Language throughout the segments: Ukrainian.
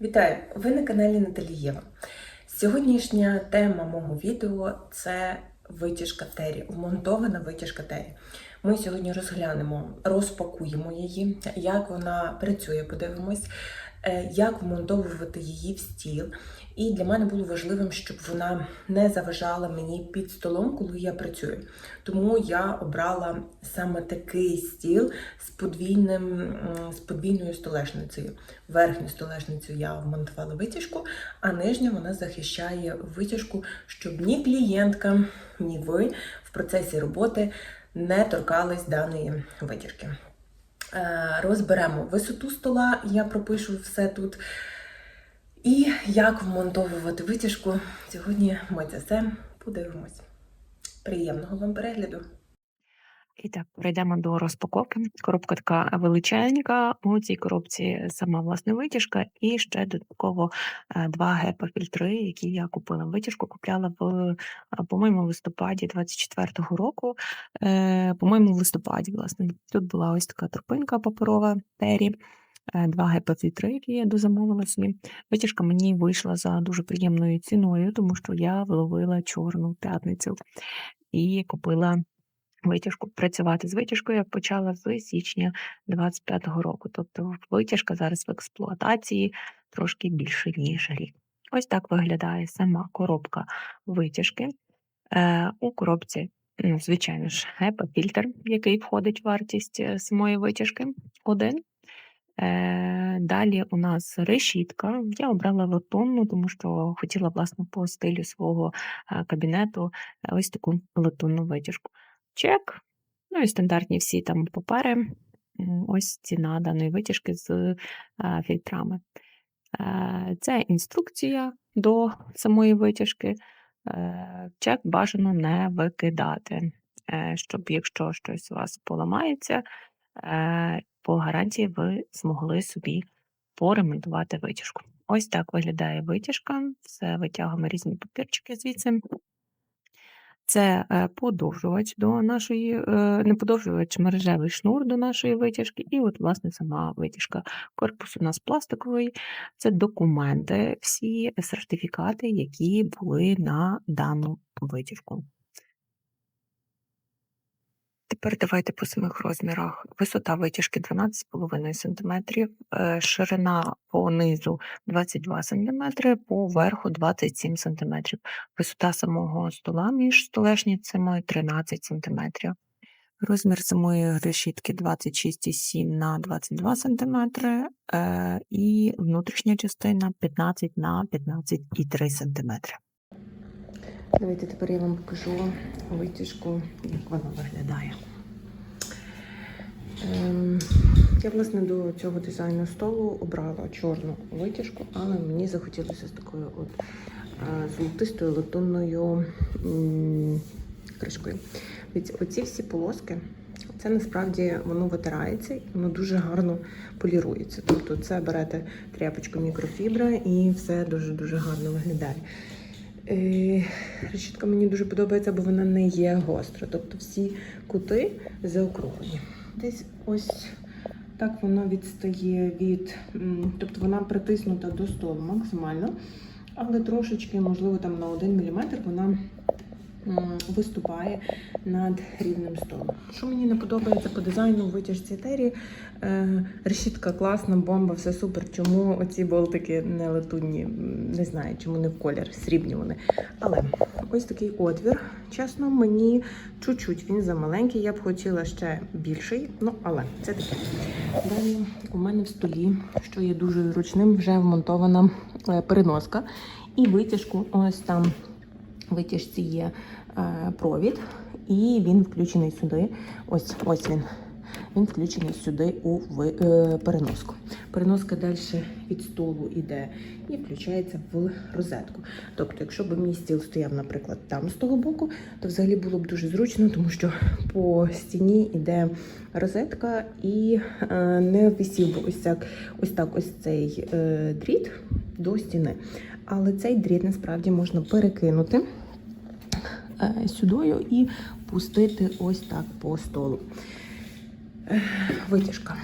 Вітаю! Ви на каналі Наталієва. Сьогоднішня тема мого відео це витяжка Тері, вмонтована витяжка Тері. Ми сьогодні розглянемо, розпакуємо її, як вона працює, подивимось, як вмонтовувати її в стіл. І для мене було важливим, щоб вона не заважала мені під столом, коли я працюю. Тому я обрала саме такий стіл з подвійним з подвійною столешницею. Верхню столешницю я вмонтувала витяжку, а нижня вона захищає витяжку, щоб ні клієнтка, ні ви в процесі роботи не торкались даної витяжки. Е, Розберемо висоту стола, я пропишу все тут. І як вмонтовувати витяжку. Сьогодні ми це все подивимось. Приємного вам перегляду! І так, перейдемо до розпаковки. Коробка така величенька. У цій коробці сама власне витяжка, і ще додатково е, два гепа-фільтри, які я купила. Витяжку купляла в, е, по-моєму, листопаді 24-го року. Е, По-моєму, в листопаді, власне, тут була ось така торпинка паперова тері. Два гепа-фільтри, які я дозамовила собі. Витяжка мені вийшла за дуже приємною ціною, тому що я вловила чорну п'ятницю і купила витяжку. Працювати з витяжкою я почала з січня 25-го року. Тобто витяжка зараз в експлуатації трошки більше, ніж рік. Ось так виглядає сама коробка витяжки. Е, у коробці, ну, звичайно ж, HEPA-фільтр, який входить в вартість е, самої витяжки. Один. Е, далі у нас решітка. Я обрала латунну, тому що хотіла, власне, по стилю свого е, кабінету е, ось таку латунну витяжку. Чек. Ну і стандартні всі там папери. Ось ціна даної витяжки з фільтрами. Це інструкція до самої витяжки. Е, Чек бажано не викидати, е, щоб якщо щось у вас поламається, е, по гарантії ви змогли собі поремонтувати витяжку. Ось так виглядає витяжка. Все витягуємо різні папірчики звідси. Це е, подовжувач до нашої, е, не подовжувач, мережевий шнур до нашої витяжки, і от, власне, сама витяжка. Корпус у нас пластиковий, це документи, всі сертифікати, які були на дану витяжку. Тепер давайте по самих розмірах. Висота витяжки 12,5 см, е, ширина по низу 22 см, по верху 27 см. Висота самого стола між столешницями 13 см. Розмір самої решітки 26,7 на 22 см е, і внутрішня частина 15 на 15,3 см. Давайте тепер я вам покажу витяжку, як вона виглядає. Ем, я, власне, до цього дизайну столу обрала чорну витяжку, але мені захотілося з такою от е, золотистою латунною кришкою. Від оці всі полоски, це насправді воно витирається і воно дуже гарно полірується. Тобто це берете тряпочку мікрофібра і все дуже-дуже гарно виглядає. Е, Решітка мені дуже подобається, бо вона не є гостра. Тобто всі кути заокруглені. Десь ось так воно відстає від, тобто вона притиснута до столу максимально, але трошечки, можливо, там на 1 мм вона виступає над рівнем столу. Що мені не подобається по дизайну в витяжці тері, е, решітка класна, бомба, все супер. Чому оці болтики не латунні? Не знаю, чому не в колір, срібні вони. Але ось такий отвір. Чесно, мені чуть-чуть він замаленький. Я б хотіла ще більший, ну але це таке. Далі у мене в столі, що є дуже зручним, вже вмонтована е, переноска. І витяжку, ось там витяжці є провід, і він включений сюди. Ось ось він. Він включений сюди у е, переноску. Переноска далі від столу йде і включається в розетку. Тобто, якщо б мій стіл стояв, наприклад, там з того боку, то взагалі було б дуже зручно, тому що по стіні йде розетка і е, не висів ось так, ось так ось цей е, дріт до стіни. Але цей дріт насправді можна перекинути е, сюдою і пустити ось так по столу. Е, Витяжка.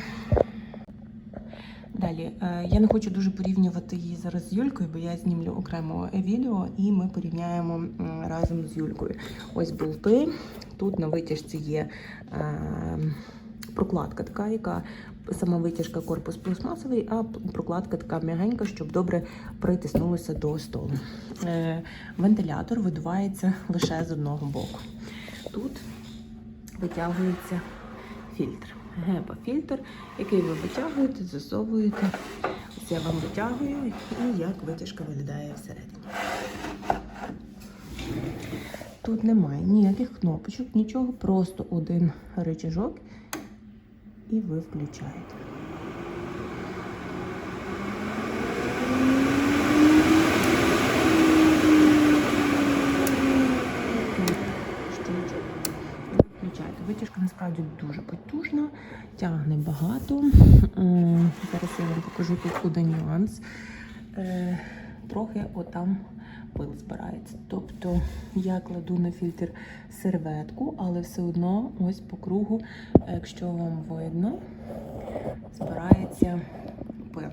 Далі, е, я не хочу дуже порівнювати її зараз з Юлькою, бо я знімлю окремо відео і ми порівняємо разом з Юлькою. Ось болти. Тут на витяжці є е, прокладка така, яка сама витяжка корпус пластмасовий, а прокладка така м'ягенька, щоб добре притиснулося до столу. Е, Вентилятор видувається лише з одного боку. Тут витягується фільтр. Гепа-фільтр, який ви витягуєте, засовуєте. Ось я вам витягую і як витяжка виглядає всередині. Тут немає ніяких кнопочок, нічого, просто один рычажок і ви включаєте. Витяжка насправді дуже потужна, тягне багато. Зараз я вам покажу тут нюанс. Е, Трохи отам пил збирається. Тобто я кладу на фільтр серветку, але все одно ось по кругу, якщо вам видно, збирається пил.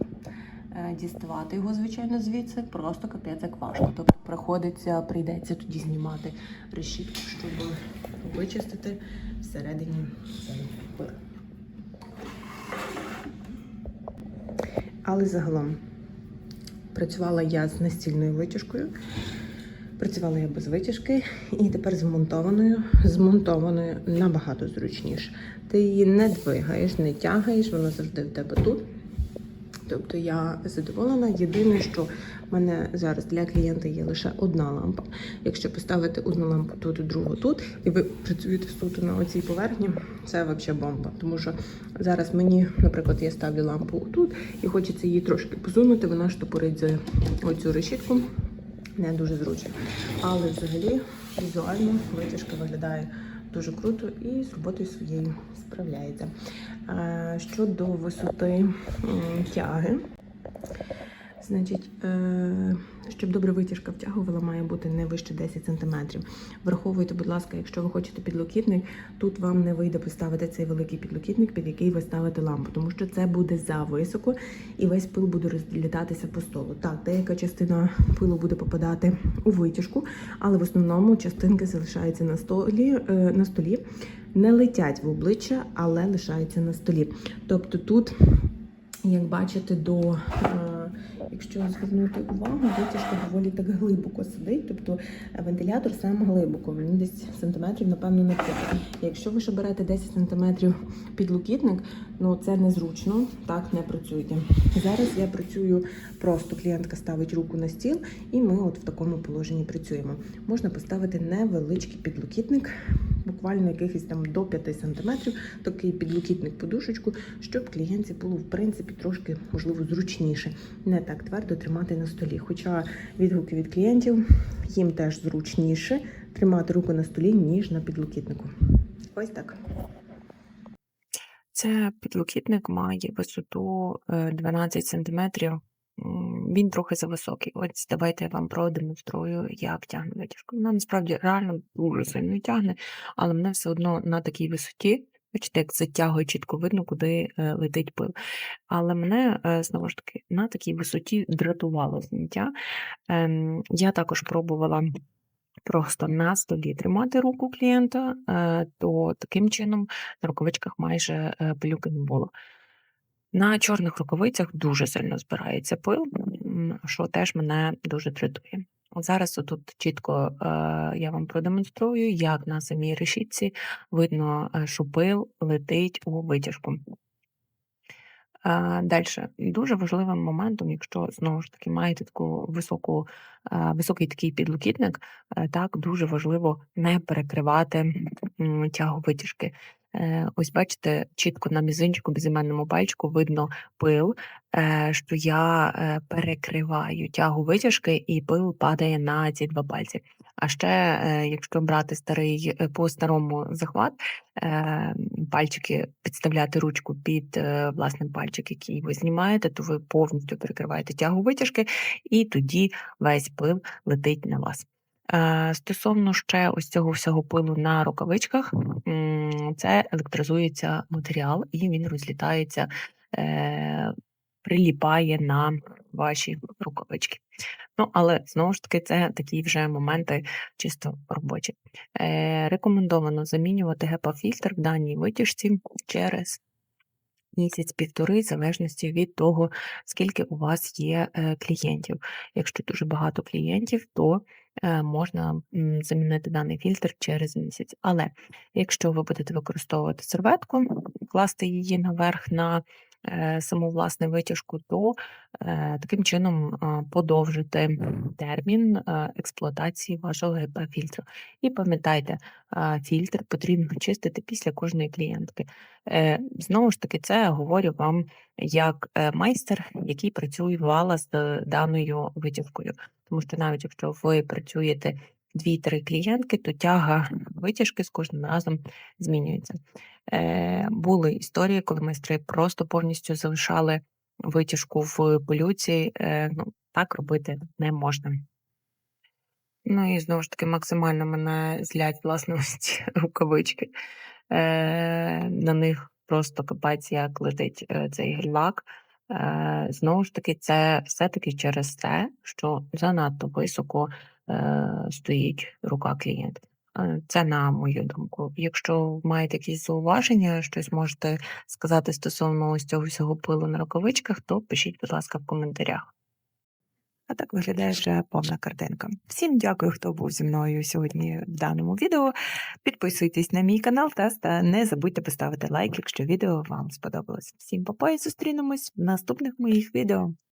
Е, Діставати його, звичайно, звідси просто капець як важко. Тобто приходиться, прийдеться тоді знімати решітку, щоб вичистити всередині цей пил. Але загалом працювала я з настільною витяжкою. Працювала я без витяжки і тепер змонтованою. Змонтованою набагато зручніше. Ти її не двигаєш, не тягаєш, вона завжди в тебе тут. Тобто я задоволена. Єдине, що в мене зараз для клієнта є лише одна лампа. Якщо поставити одну лампу тут, другу тут, і ви працюєте суто на оцій поверхні, це взагалі бомба. Тому що зараз мені, наприклад, я ставлю лампу тут і хочеться її трошки посунути, вона штопорить за оцю решітку. Не дуже зручно. Але взагалі візуально витяжка виглядає дуже круто і з роботою своєю справляється. Щодо висоти тяги, значить, е, щоб добре витяжка втягувала, має бути не вище 10 см. Враховуйте, будь ласка, якщо ви хочете підлокітник, тут вам не вийде поставити цей великий підлокітник, під який ви ставите лампу, тому що це буде за високо і весь пил буде розлітатися по столу. Так, деяка частина пилу буде попадати у витяжку, але в основному частинки залишаються на столі, е, на столі, не летять в обличчя, але лишаються на столі. Тобто тут, як бачите, до е, якщо звернути увагу, витяжка доволі так глибоко сидить, тобто е, вентилятор сам глибоко, він десь сантиметрів, напевно, на 5. Якщо ви ще берете 10 сантиметрів підлокітник, ну це незручно, так не працюйте. Зараз я працюю просто, клієнтка ставить руку на стіл, і ми от в такому положенні працюємо. Можна поставити невеличкий підлокітник, буквально якихось там до 5 сантиметрів, такий підлокітник подушечку, щоб клієнтці було в принципі трошки можливо зручніше, не так твердо тримати на столі. Хоча відгуки від клієнтів їм теж зручніше тримати руку на столі, ніж на підлокітнику. Ось так. Це підлокітник має висоту е, 12 см. Він трохи зависокий. Ось давайте я вам продемонструю, як тягне витяжку. Вона насправді реально дуже сильно тягне, але мене все одно на такій висоті. Бачите, як затягує чітко видно, куди е, летить пил. Але мене е, знову ж таки на такій висоті дратувало зняття. Ем, Я також пробувала просто на столі тримати руку клієнта, е, то таким чином на рукавичках майже пилюки не було. На чорних рукавицях дуже сильно збирається пил, що теж мене дуже дратує. Зараз отут чітко е, я вам продемонструю, як на самій решітці видно, е, що пил летить у витяжку. Далі дуже важливим моментом, якщо знову ж таки маєте таку високу, е, високий такий підлокітник, е, так дуже важливо не перекривати тягу витяжки. Е, Ось бачите, чітко на мізинчику, безіменному пальчику видно пил, е, що я е, перекриваю тягу витяжки, і пил падає на ці два пальці. А ще, якщо брати старий по старому захват, пальчики підставляти ручку під власне пальчик, який ви знімаєте, то ви повністю перекриваєте тягу витяжки, і тоді весь пил летить на вас. Е, Стосовно ще ось цього всього пилу на рукавичках, це електризується матеріал, і він розлітається е, приліпає на ваші рукавички. Ну, але знову ж таки, це такі вже моменти чисто робочі. Е, рекомендовано замінювати гепа-фільтр в даній витяжці через місяць-півтори, в залежності від того, скільки у вас є е, клієнтів. Якщо дуже багато клієнтів, то е, можна замінити даний фільтр через місяць. Але якщо ви будете використовувати серветку, класти її наверх на е, саму власне витяжку, то е, таким чином е, подовжити термін експлуатації вашого ГП-фільтру. І пам'ятайте, фільтр потрібно чистити після кожної клієнтки. Знову ж таки, це я говорю вам як майстер, який працювала з е, даною витяжкою. Тому що навіть якщо ви працюєте 2-3 клієнтки, то тяга витяжки з кожним разом змінюється. Е, Були історії, коли майстри просто повністю залишали витяжку в пилюці. Е, Ну, так робити не можна. Ну і знову ж таки, максимально мене злять власне ці рукавички. Е, на них просто капець як летить е, цей гель-лак. Е, знову ж таки, це все-таки через те, що занадто високо стоїть рука клієнта. Е, Це на мою думку. Якщо маєте якісь зауваження, щось можете сказати стосовно ось цього всього пилу на рукавичках, то пишіть, будь ласка, в коментарях. А так виглядає вже повна картинка. Всім дякую, хто був зі мною сьогодні в даному відео. Підписуйтесь на мій канал та не забудьте поставити лайк, якщо відео вам сподобалось. Всім па-па і зустрінемось в наступних моїх відео.